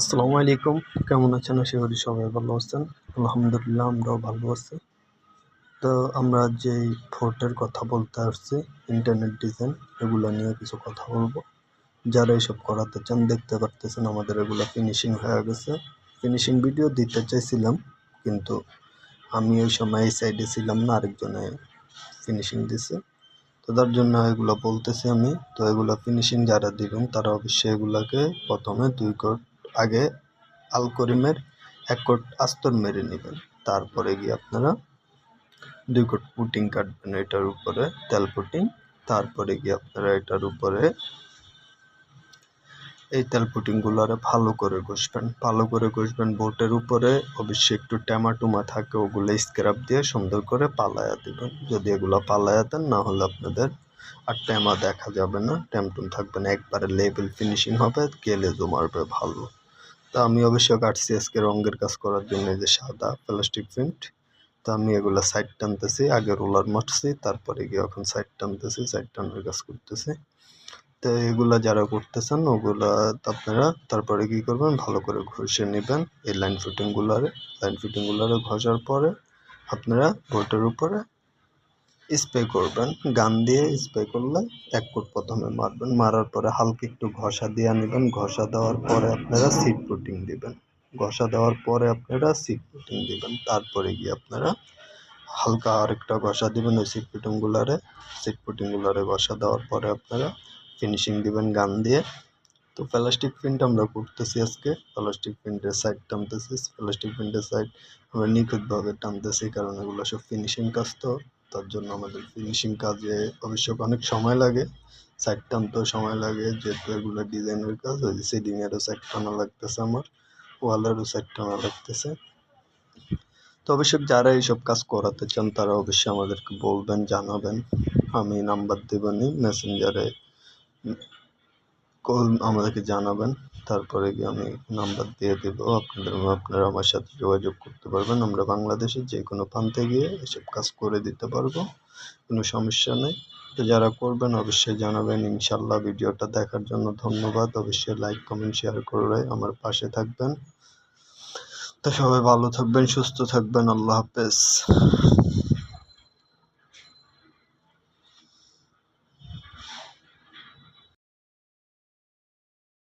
আসসালামু আলাইকুম। কেমন আছেন? আশা করি সবাই ভালো আছেন। আলহামদুলিল্লাহ, আমরাও ভালো আছি। তো আমরা যেই ফোর্টের কথা বলতে আসছি ইন্টারনেট ডিজাইন এগুলো নিয়ে কিছু কথা বলব। যারা এইসব করাতে চান, দেখতে পারতেছেন আমাদের এগুলো ফিনিশিং হয়ে গেছে। ফিনিশিং ভিডিও দিতে চাইছিলাম, কিন্তু আমি ওই সময় এই সাইডে ছিলাম না, আরেকজনে ফিনিশিং দিছে। তো তার জন্য এগুলো বলতেছি আমি। তো এগুলো ফিনিশিং যারা দিবেন, তারা অবশ্যই এগুলাকে প্রথমে দুই কোট আগে আল করিমের এক কোট আস্তর মেরে নেবেন। তারপরে গিয়ে আপনারা দুই কোট পুটিং কাটবেন এটার উপরে, তেল পুটিং। তারপরে গিয়ে আপনারা এটার উপরে এই তেল পুটিংগুলো আরে ভালো করে ঘষবেন। ভালো করে ঘষবেন, বোটের উপরে অবশ্যই একটু ট্যামাটুমা থাকে, ওগুলো স্ক্রাব দিয়ে সুন্দর করে পালায়া দেবেন। যদি এগুলো পালায়া দেন, না হলে আপনাদের আর ট্যামা দেখা যাবে না। ট্যামটুম থাকবে না, একবারে লেবেল ফিনিশিং হবে, গেলে মারবে ভালো। তা আমি অবশ্যই কাটছি আজকে রঙের কাজ করার জন্য যে সাদা প্লাস্টিক প্রিন্ট তো আমি এগুলো সাইড টানতেছি, আগে রোলার মারছি, তারপরে গিয়ে এখন সাইড টানতেছি সাইড টানার কাজ করতেছি। তো এগুলা যারা করতেছেন, ওগুলা আপনারা তারপরে কি করবেন, ভালো করে ঘষে নেবেন এই লাইন ফিটিংগুলারে লাইন ফিটিংগুলারে ঘষার পরে আপনারা বোটের উপরে স্প্রে করবেন, গান দিয়ে স্প্রে করলে এক ফুট প্রথমে মারবেন, মারার পরে হালকা একটু ঘষা দিয়ে নেবেন, ঘষা দেওয়ার পরে আপনারা সিট পুটিং দিবেন। ঘষা দেওয়ার পরে আপনারা সিট পুটিং দিবেন, তারপরে গিয়ে আপনারা হালকা আরেকটা ঘষা দিবেন ওই সিট পুটিংগুলারে সিট পুটিংগুলারে ঘষা দেওয়ার পরে আপনারা ফিনিশিং দিবেন গান দিয়ে। তো প্লাস্টিক প্রিন্ট আমরা করতেছি আজকে। প্লাস্টিক প্রিন্টের সাইড টানতেছি প্লাস্টিক প্রিন্টের সাইড আমরা নিখুঁতভাবে টানতেছি, কারণ এগুলো সব ফিনিশিং কাজ তো। তার জন্য আমাদের ফিনিশিং কাজে অবশ্য অনেক সময় লাগে। সাইড টানতেও সময় লাগে, যেহেতু এগুলো ডিজাইনের কাজ, ওই সিলিংয়েরও সাইড টানা লাগতেছে আমার, ওয়ালেরও সাইড টানা লাগতেছে। তো অবশ্যই যারা এইসব কাজ করাতে চান, তারা অবশ্যই আমাদেরকে বলবেন, জানাবেন। আমি নাম্বার দেবেনি মেসেঞ্জারে কল আমাদেরকে জানাবেন, তারপরে গিয়ে আমি নাম্বার দিয়ে দেবো। আপনাদের, আপনারা আমার সাথে যোগাযোগ করতে পারবেন। আমরা বাংলাদেশের যে কোনো প্রান্তে গিয়ে এসব কাজ করে দিতে পারব। কোনো সমস্যা নেই। তো যারা করবেন অবশ্যই জানাবেন। ইনশাল্লাহ ভিডিওটা দেখার জন্য ধন্যবাদ। অবশ্যই লাইক, কমেন্ট, শেয়ার করে আমার পাশে থাকবেন। তো সবাই ভালো থাকবেন, সুস্থ থাকবেন। আল্লাহ হাফেজ।